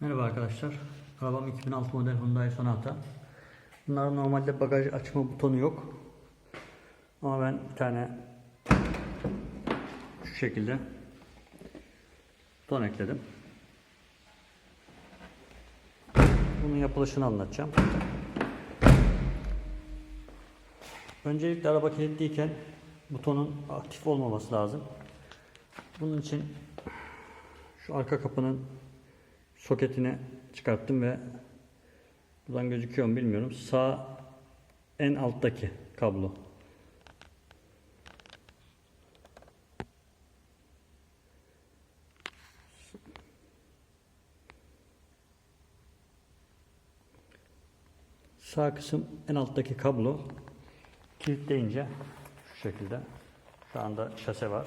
Merhaba arkadaşlar. Arabam 2006 model Hyundai Sonata. Bunların normalde bagaj açma butonu yok. Ama ben bir tane şu şekilde buton ekledim. Bunun yapılışını anlatacağım. Öncelikle araba kilitliyken butonun aktif olmaması lazım. Bunun için şu arka kapının soketini çıkarttım ve buradan gözüküyor mu bilmiyorum. Sağ en alttaki kablo. Sağ kısım en alttaki kablo kilitleyince şu şekilde şu anda şase var.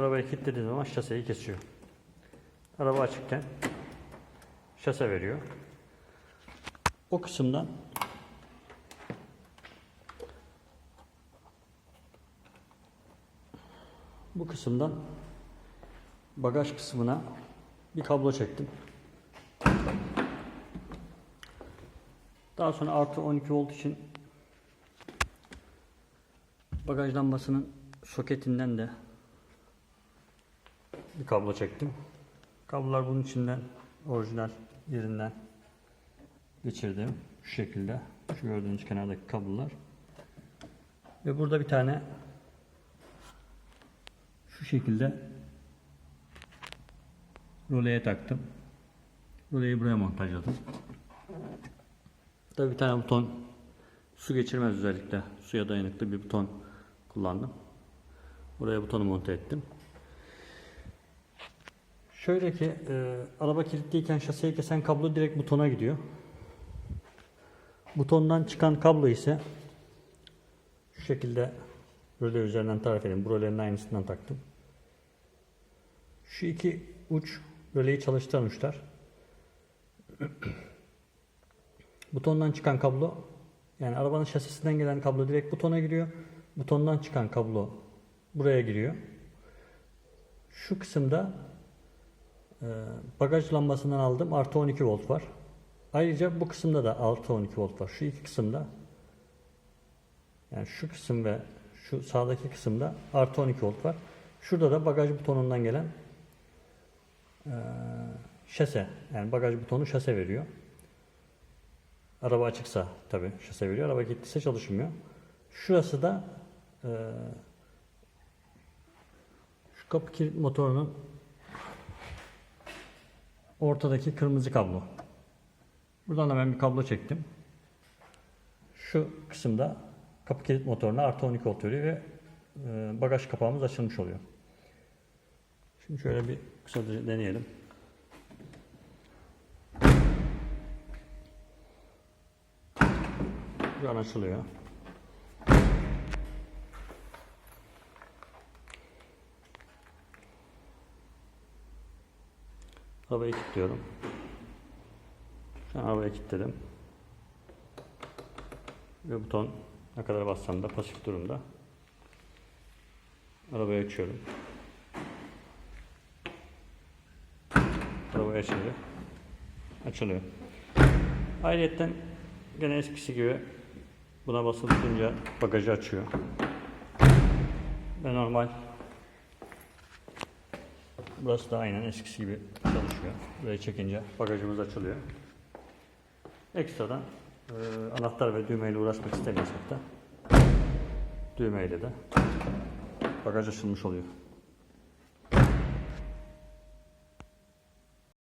Arabayı kilitlediği zaman şaseyi kesiyor. Araba açıkken şase veriyor. O kısımdan bu kısımdan bagaj kısmına bir kablo çektim. Daha sonra artı 12 volt için bagaj lambasının soketinden de bir kablo çektim. Kablolar bunun içinden orijinal yerinden geçirdim. Şu şekilde. Şu gördüğünüz kenardaki kablolar. Ve burada bir tane şu şekilde roleye taktım. Roleyi buraya montajladım. Tabii bir tane buton su geçirmez özellikle suya dayanıklı bir buton kullandım. Buraya butonu monte ettim. Şöyle ki e, araba kilitliyken şaseyi kesen kablo direkt butona gidiyor. Butondan çıkan kablo ise şu şekilde röle üzerinden tarif edeyim. Bu rölenin aynısından taktım. Şu iki uç röleyi çalıştıran uçlar. Butondan çıkan kablo yani arabanın şasisinden gelen kablo direkt butona giriyor. Butondan çıkan kablo buraya giriyor. Şu kısımda bagaj lambasından aldım. Artı 12 volt var. Ayrıca bu kısımda da artı 12 volt var. Şu iki kısımda yani şu kısım ve şu sağdaki kısımda artı 12 volt var. Şurada da bagaj butonundan gelen e, şase yani bagaj butonu şase veriyor. Araba açıksa tabi şase veriyor. Araba kilitliyse çalışmıyor. Şurası da e, şu kapı kilit motorunun ortadaki kırmızı kablo. Buradan da ben bir kablo çektim. Şu kısımda kapı kilit motoruna artı 12 volt veriyor ve e, bagaj kapağımız açılmış oluyor. Şimdi şöyle bir kısaca deneyelim. Şu an açılıyor. Arabayı kilitliyorum. Şu an arabayı kilitledim. Ve buton ne kadar bassam da pasif durumda. Arabayı açıyorum. Arabayı açınca açılıyor. Ayrıca gene eskisi gibi buna basılınca bagajı açıyor. Ve normal Burası da aynen eskisi gibi çalışıyor. Burayı çekince bagajımız açılıyor. Ekstradan e, anahtar ve düğmeyle uğraşmak istemiyorsak da düğmeyle de bagaj açılmış oluyor.